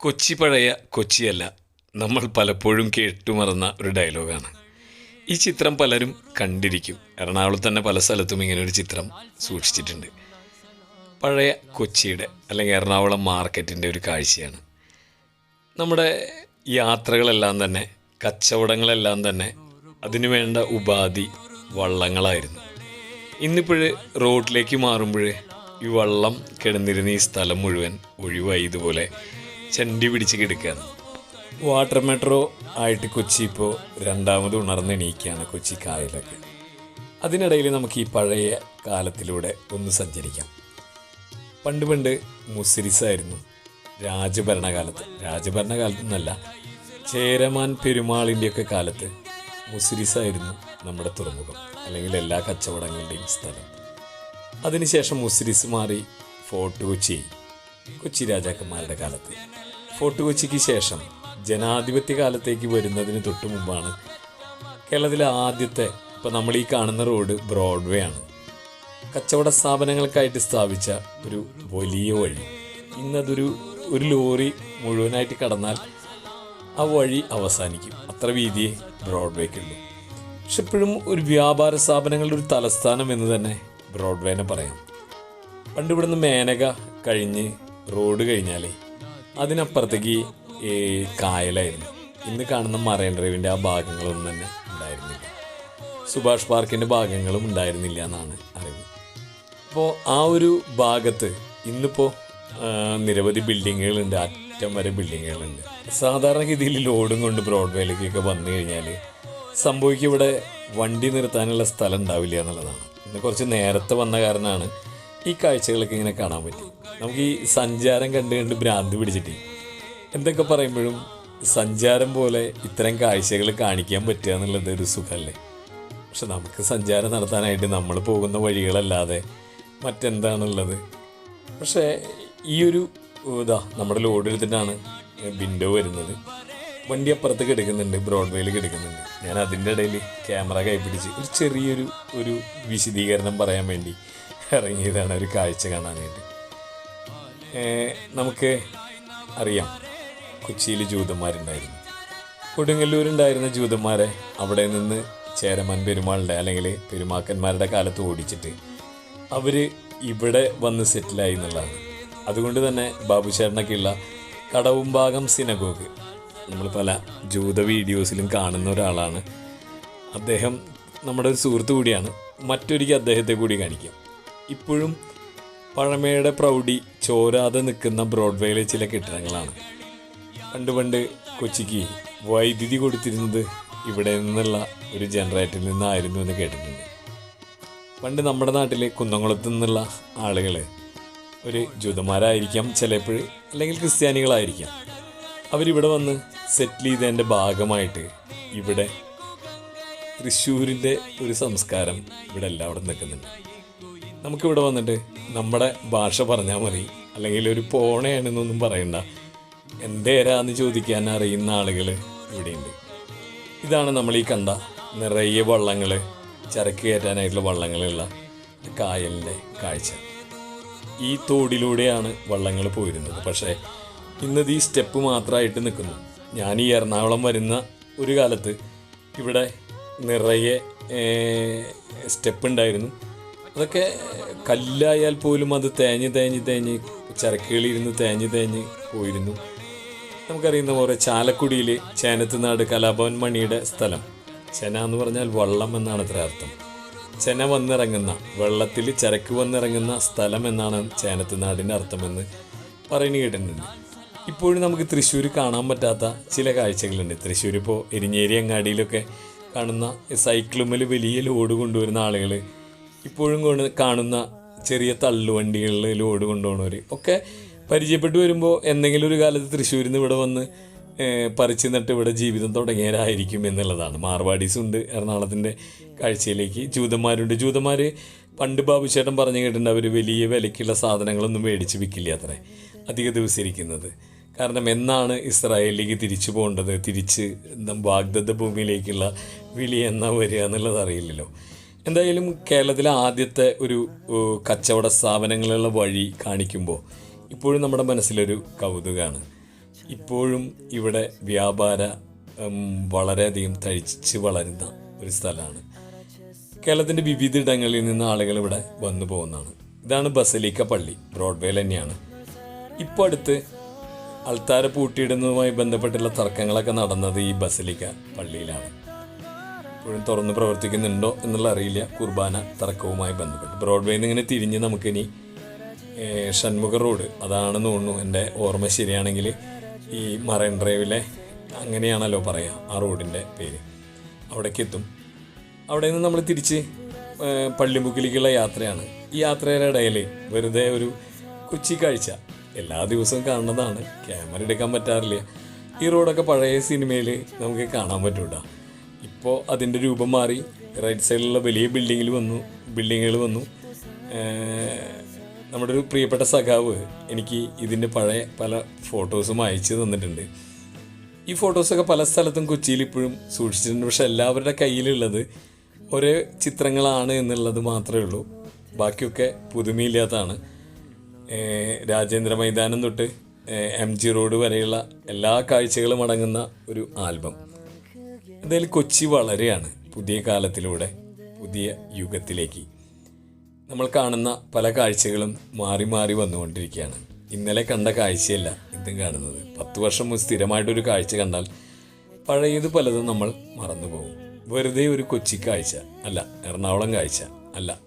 കൊച്ചി പഴയ കൊച്ചിയല്ല. നമ്മൾ പലപ്പോഴും കേട്ടുമറന്ന ഒരു ഡയലോഗാണ്. ഈ ചിത്രം പലരും കണ്ടിരിക്കും. എറണാകുളത്ത് തന്നെ പല സ്ഥലത്തും ഇങ്ങനെ ഒരു ചിത്രം സൂക്ഷിച്ചിട്ടുണ്ട്. പഴയ കൊച്ചിയുടെ അല്ലെങ്കിൽ എറണാകുളം മാർക്കറ്റിന്റെ ഒരു കാഴ്ചയാണ്. നമ്മുടെ യാത്രകളെല്ലാം തന്നെ കച്ചവടങ്ങളെല്ലാം തന്നെ അതിനു വേണ്ട ഉപാധി വള്ളങ്ങളായിരുന്നു. ഇന്നിപ്പോൾ റോഡിലേക്ക് മാറുമ്പോൾ ഈ വള്ളം കിടന്നിരുന്ന ഈ സ്ഥലം മുഴുവൻ ഒഴിവായി. ഇതുപോലെ ചണ്ടി പിടിച്ച് കിടക്കുകയാണ്. വാട്ടർ മെട്രോ ആയിട്ട് കൊച്ചി ഇപ്പോൾ രണ്ടാമത് ഉണർന്നെണീക്കുകയാണ് കൊച്ചി കായലൊക്കെ അതിനിടയിൽ നമുക്ക് ഈ പഴയ കാലത്തിലൂടെ ഒന്ന് സഞ്ചരിക്കാം. പണ്ട് പണ്ട് മുസിരിസായിരുന്നു രാജഭരണകാലത്ത്. രാജഭരണകാലത്ത് എന്നല്ല ചേരമാൻ പെരുമാളിന്റെയൊക്കെ കാലത്ത് മുസിരിസായിരുന്നു നമ്മുടെ തുറമുഖം അല്ലെങ്കിൽ എല്ലാ കച്ചവടങ്ങളുടെയും സ്ഥലം. അതിനുശേഷം മുസിരിസ് മാറി ഫോർട്ട് കൊച്ചി കൊച്ചി രാജാക്കന്മാരുടെ കാലത്ത്. ഫോർട്ട് കൊച്ചിക്ക് ശേഷം ജനാധിപത്യ കാലത്തേക്ക് വരുന്നതിന് തൊട്ടു മുമ്പാണ് കേരളത്തിലെ ആദ്യത്തെ ഇപ്പം നമ്മൾ ഈ കാണുന്ന റോഡ് ബ്രോഡ്വേ ആണ്. കച്ചവട സ്ഥാപനങ്ങൾക്കായിട്ട് സ്ഥാപിച്ച ഒരു വലിയ വഴി. ഇന്നതൊരു ഒരു ലോറി മുഴുവനായിട്ട് കടന്നാൽ ആ വഴി അവസാനിക്കും. അത്ര വീതിയെ ബ്രോഡ്വേക്കുള്ളൂ. പക്ഷെ ഇപ്പോഴും ഒരു വ്യാപാര സ്ഥാപനങ്ങളുടെ ഒരു തലസ്ഥാനം എന്ന് തന്നെ ബ്രോഡ്വേനെ പറയാം. പണ്ട് ഇവിടുന്ന് മേനക കഴിഞ്ഞ് റോഡ് കഴിഞ്ഞാലേ അതിനപ്പുറത്തേക്ക് ഈ കായലായിരുന്നു. ഇന്ന് കാണുന്ന മറൈൻ ഡ്രൈവിന്റെ ആ ഭാഗങ്ങളൊന്നും തന്നെ ഉണ്ടായിരുന്നില്ല. സുഭാഷ് പാർക്കിന്റെ ഭാഗങ്ങളും ഉണ്ടായിരുന്നില്ല എന്നാണ് അറിവ്. അപ്പോൾ ആ ഒരു ഭാഗത്ത് ഇന്നിപ്പോൾ നിരവധി ബിൽഡിങ്ങുകളുണ്ട് അറ്റം വരെ ബിൽഡിങ്ങുകളുണ്ട്. സാധാരണഗതിയിൽ ലോഡും കൊണ്ട് ബ്രോഡ്വേയിലേക്കൊക്കെ വന്നു കഴിഞ്ഞാൽ സംഭവിക്കും ഇവിടെ വണ്ടി നിർത്താനുള്ള സ്ഥലം ഉണ്ടാവില്ല എന്നുള്ളതാണ്. ഇന്ന് കുറച്ച് നേരത്തെ വന്ന കാരണമാണ് ഈ കാഴ്ചകളൊക്കെ ഇങ്ങനെ കാണാൻ പറ്റി നമുക്ക് ഈ സഞ്ചാരം കണ്ട് കണ്ട് ഭ്രാന്ത് പിടിച്ചിട്ട്. എന്തൊക്കെ പറയുമ്പോഴും സഞ്ചാരം പോലെ ഇത്തരം കാഴ്ചകൾ കാണിക്കാൻ പറ്റുക എന്നുള്ളത് ഒരു സുഖമല്ലേ? പക്ഷെ നമുക്ക് സഞ്ചാരം നടത്താനായിട്ട് നമ്മൾ പോകുന്ന വഴികളല്ലാതെ മറ്റെന്താണുള്ളത്? പക്ഷേ ഈ ഒരു ഇതാ നമ്മുടെ ലോഡ് എടുത്തിട്ടാണ് വിൻഡോ വരുന്നത്. വണ്ടി അപ്പുറത്ത് കിടക്കുന്നുണ്ട് ബ്രോഡ്വേയിൽ കിടക്കുന്നുണ്ട്. ഞാൻ അതിന്റെ ഇടയിൽ ക്യാമറ കൈപ്പിടിച്ച് ഒരു ചെറിയൊരു ഒരു വിശദീകരണം പറയാൻ വേണ്ടി ഇറങ്ങിയതാണ് ഒരു കാഴ്ച കാണാനായിട്ട്. നമുക്ക് അറിയാം കൊച്ചിയിൽ ജൂതന്മാരുണ്ടായിരുന്നു. കൊടുങ്ങല്ലൂരുണ്ടായിരുന്ന ജൂതന്മാരെ അവിടെ നിന്ന് ചേരമൻ പെരുമാളുടെ അല്ലെങ്കിൽ പെരുമാക്കന്മാരുടെ കാലത്ത് ഓടിച്ചിട്ട് അവർ ഇവിടെ വന്ന് സെറ്റിലായി എന്നുള്ളതാണ്. അതുകൊണ്ട് തന്നെ ബാബുചേട്ടനൊക്കെയുള്ള കടവുംഭാഗം സിനഗോഗ് നമ്മൾ പല ജൂത വീഡിയോസിലും കാണുന്ന ഒരാളാണ്. അദ്ദേഹം നമ്മുടെ ഒരു സുഹൃത്തു കൂടിയാണ്. മറ്റൊരിക്കൽ അദ്ദേഹത്തെ കൂടി കാണിക്കാം. ഇപ്പോഴും പഴമയുടെ പ്രൗഢി ചോരാതെ നിൽക്കുന്ന ബ്രോഡ്വേയിലെ ചില കെട്ടിടങ്ങളാണ്. പണ്ട് പണ്ട് കൊച്ചിക്ക് വൈദ്യുതി കൊടുത്തിരുന്നത് ഇവിടെ നിന്നുള്ള ഒരു ജനറേറ്ററിൽ നിന്നായിരുന്നു എന്ന് കേട്ടിട്ടുണ്ട്. പണ്ട് നമ്മുടെ നാട്ടിലെ കുന്നംകുളത്ത് നിന്നുള്ള ആളുകൾ ഒരു ജൂതന്മാരായിരിക്കാം ചിലപ്പോൾ അല്ലെങ്കിൽ ക്രിസ്ത്യാനികളായിരിക്കാം. അവരിവിടെ വന്ന് സെറ്റിൽ ചെയ്തതിന്റെ ഭാഗമായിട്ട് ഇവിടെ തൃശ്ശൂരിന്റെ ഒരു സംസ്കാരം ഇവിടെ എല്ലാവിടെ നിൽക്കുന്നുണ്ട്. നമുക്കിവിടെ വന്നിട്ട് നമ്മുടെ ഭാഷ പറഞ്ഞാൽ മതി. അല്ലെങ്കിൽ ഒരു പോണയാണെന്നൊന്നും പറയണ്ട. എന്തേരാന്ന് ചോദിക്കാൻ അറിയുന്ന ആളുകൾ ഇവിടെയുണ്ട്. ഇതാണ് നമ്മൾ ഈ കണ്ട നിറയെ വള്ളങ്ങൾ ചരക്ക് കയറ്റാനായിട്ടുള്ള വള്ളങ്ങളുള്ള കായലിന്റെ കാഴ്ച. ഈ തോടിലൂടെയാണ് വള്ളങ്ങൾ പോയിരുന്നത് പക്ഷേ ഇന്നത് ഈ സ്റ്റെപ്പ് മാത്രമായിട്ട് നിൽക്കുന്നു. ഞാൻ ഈ എറണാകുളം വരുന്ന ഒരു കാലത്ത് ഇവിടെ നിറയെ സ്റ്റെപ്പ് ഉണ്ടായിരുന്നു. അതൊക്കെ കല്ലായാൽ പോലും അത് തേഞ്ഞ് തേഞ്ഞ് തേഞ്ഞ് ചരക്കുകളിരുന്ന് തേഞ്ഞ് തേഞ്ഞ് പോയിരുന്നു. നമുക്കറിയുന്ന പോലെ ചാലക്കുടിയിൽ ചേനത്തുനാട് കലാഭവൻ മണിയുടെ സ്ഥലം. ചെന എന്ന് പറഞ്ഞാൽ വള്ളം എന്നാണ് അത്ര അർത്ഥം. ചെന വന്നിറങ്ങുന്ന വെള്ളത്തിൽ ചരക്ക് വന്നിറങ്ങുന്ന സ്ഥലം എന്നാണ് ചേനത്തുനാടിന്റെ അർത്ഥമെന്ന് പറയുന്നു കേട്ടിട്ടുണ്ട് ഇപ്പോഴും നമുക്ക് തൃശ്ശൂർ കാണാൻ പറ്റാത്ത ചില കാഴ്ചകളുണ്ട്. തൃശ്ശൂർ ഇപ്പോൾ എരിഞ്ഞേരി അങ്ങാടിയിലൊക്കെ കാണുന്ന സൈക്കിളുമ്മൽ വലിയ ലോഡ് കൊണ്ടുവരുന്ന ആളുകൾ ഇപ്പോഴും കൊണ്ട് കാണുന്ന ചെറിയ തള്ളുവണ്ടികളിൽ ലോഡ് കൊണ്ടുപോകുന്നവർ ഒക്കെ പരിചയപ്പെട്ട് വരുമ്പോൾ എന്തെങ്കിലും ഒരു കാലത്ത് തൃശ്ശൂരിൽ നിന്ന് ഇവിടെ വന്ന് പറിച്ച് നട്ട് ഇവിടെ ജീവിതം തുടങ്ങിയവരായിരിക്കും എന്നുള്ളതാണ്. മാർവാടീസ് ഉണ്ട് എറണാകുളത്തിന്റെ കാഴ്ചയിലേക്ക്. ജൂതന്മാരുണ്ട്. ജൂതന്മാർ പണ്ട് ബാബുശേട്ടൻ പറഞ്ഞു കേട്ടിട്ടുണ്ട് അവർ വലിയ വിലയ്ക്കുള്ള സാധനങ്ങളൊന്നും മേടിച്ച് വിൽക്കില്ല അത്രേ. അധിക ദിവസം ഇരിക്കുന്നത് കാരണം എന്നാണ് ഇസ്രായേലിലേക്ക് തിരിച്ചു പോകേണ്ടത്? തിരിച്ച് വാഗ്ദത്ത ഭൂമിയിലേക്കുള്ള വിളി എന്നാ വരിക എന്നുള്ളത് അറിയില്ലല്ലോ. എന്തായാലും കേരളത്തിലെ ആദ്യത്തെ ഒരു കച്ചവട സ്ഥാപനങ്ങളുള്ള വഴി കാണിക്കുമ്പോൾ ഇപ്പോഴും നമ്മുടെ മനസ്സിലൊരു കൗതുകമാണ് ഇപ്പോഴും ഇവിടെ വ്യാപാര വളരെയധികം തഴിച്ച് വളരുന്ന ഒരു സ്ഥലമാണ്. കേരളത്തിന്റെ വിവിധയിടങ്ങളിൽ നിന്ന് ആളുകൾ ഇവിടെ വന്നു പോകുന്നതാണ്. ഇതാണ് ബസലിക്ക പള്ളി ബ്രോഡ്വേൽ തന്നെയാണ്. ഇപ്പോൾ അടുത്ത് അൾത്താര പൂട്ടിയിടുന്നതുമായി ബന്ധപ്പെട്ടുള്ള തർക്കങ്ങളൊക്കെ നടന്നത് ഈ ബസലിക്ക പള്ളിയിലാണ്. ഇപ്പോഴും തുറന്ന് പ്രവർത്തിക്കുന്നുണ്ടോ എന്നുള്ള അറിയില്ല. കുർബാന തർക്കവുമായി ബന്ധപ്പെട്ട്. ബ്രോഡ്വേയിൽ നിന്ന് ഇങ്ങനെ തിരിഞ്ഞ് നമുക്കിനി ഷൺമുഖ റോഡ് അതാണെന്ന് തോന്നുന്നു എന്റെ ഓർമ്മ ശരിയാണെങ്കിൽ ഈ മറൈൻ ഡ്രൈവിലെ അങ്ങനെയാണല്ലോ പറയുക ആ റോഡിന്റെ പേര്. അവിടേക്ക് എത്തും. അവിടെ നിന്ന് നമ്മൾ തിരിച്ച് പള്ളിമുക്കിലേക്കുള്ള യാത്രയാണ്. ഈ യാത്രയുടെ ഇടയിൽ വെറുതെ ഒരു കൊച്ചി കാഴ്ച. എല്ലാ ദിവസവും കാണുന്നതാണ്. ക്യാമറ എടുക്കാൻ പറ്റാറില്ല. ഈ റോഡൊക്കെ പഴയ സിനിമയിൽ നമുക്ക് കാണാൻ പറ്റൂട്ടാ. ഇപ്പോൾ അതിന്റെ രൂപം മാറി. റൈറ്റ് സൈഡിലുള്ള വലിയ ബിൽഡിങ്ങിൽ വന്നു. ബിൽഡിങ്ങുകൾ വന്നു. നമ്മുടെ ഒരു പ്രിയപ്പെട്ട സഖാവ് എനിക്ക് ഇതിന്റെ പഴയ പല ഫോട്ടോസും അയച്ചു തന്നിട്ടുണ്ട്. ഈ ഫോട്ടോസൊക്കെ പല സ്ഥലത്തും കൊച്ചിയിൽ ഇപ്പോഴും സൂക്ഷിച്ചിട്ടുണ്ട്. പക്ഷെ എല്ലാവരുടെ കയ്യിലുള്ളത് ഒരേ ചിത്രങ്ങളാണ് എന്നുള്ളത് മാത്രമേ ഉള്ളൂ. ബാക്കിയൊക്കെ പുതുമയില്ലാത്തതാണ്. രാജേന്ദ്ര മൈതാനം തൊട്ട് എം ജി റോഡ് വരെയുള്ള എല്ലാ കാഴ്ചകളും അടങ്ങുന്ന ഒരു ആൽബം. എന്തായാലും കൊച്ചി വളരെയാണ് പുതിയ കാലത്തിലൂടെ പുതിയ യുഗത്തിലേക്ക്. നമ്മൾ കാണുന്ന പല കാഴ്ചകളും മാറി മാറി വന്നുകൊണ്ടിരിക്കുകയാണ്. ഇന്നലെ കണ്ട കാഴ്ചയല്ല ഇതും കാണുന്നത്. പത്ത് വർഷം മുമ്പ് സ്ഥിരമായിട്ടൊരു കാഴ്ച കണ്ടാൽ പഴയത് പലതും നമ്മൾ മറന്നു പോകും വെറുതെ ഒരു കൊച്ചി കാഴ്ച അല്ല എറണാകുളം കാഴ്ച അല്ല